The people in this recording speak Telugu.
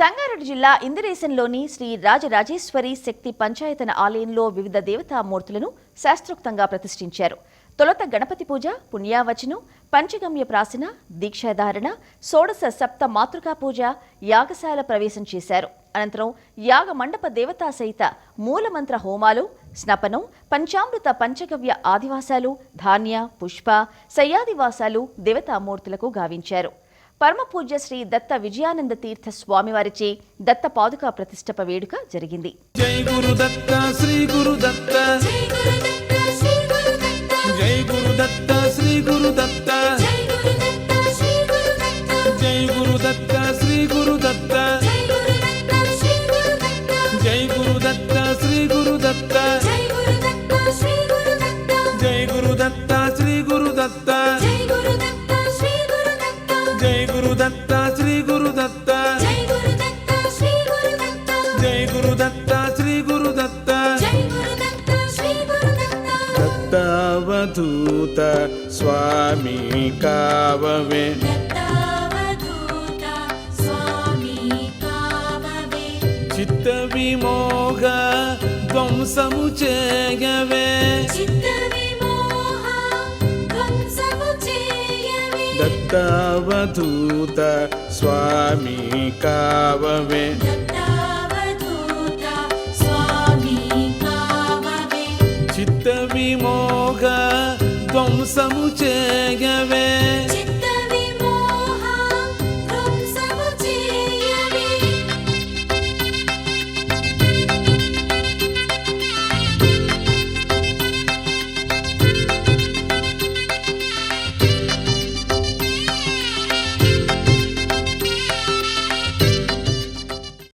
సంగారెడ్డి జిల్లా ఇందిరేశంలోని శ్రీ రాజరాజేశ్వరి శక్తి పంచాయతన ఆలయంలో వివిధ దేవతామూర్తులను శాస్త్రోక్తంగా ప్రతిష్ఠించారు. తొలత గణపతి పూజ పుణ్యావచనం పంచగమ్య ప్రాసన దీక్షాధారణ షోడశ సప్త మాతృకా పూజ యాగశాల ప్రవేశం చేశారు. అనంతరం యాగ మండప దేవతా సహిత మూలమంత్ర హోమాలు స్నపనం పంచామృత పంచగవ్య ఆదివాసాలు ధాన్య పుష్ప శయ్యాదివాసాలు దేవతామూర్తులకు గావించారు. పరమ పూజ్య శ్రీ దత్త విజయానంద తీర్థ స్వామివారిచే దత్త పాదుకా ప్రతిష్టప వేడుక జరిగింది. జై గురు దత్త శ్రీ గురు దత్త. జై గురు దత్త శ్రీ గురు దత్త. జై గురు దత్త శ్రీ గురు దత్త. జై గురు దత్త శ్రీ గురు దత్త. జై గురు దత్త శ్రీ గురు దత్త. జై గురు దత్త శ్రీ గురు దత్త. జై గురు దత్త శ్రీ గురు దత్త. దత్తావధూత స్వామి కావే చిత్త విమోహ ధ్వంసము చేయవే. దత్తావధూత స్వామి కావవే చిత్త విమోహ ధ్వంసము చేయవే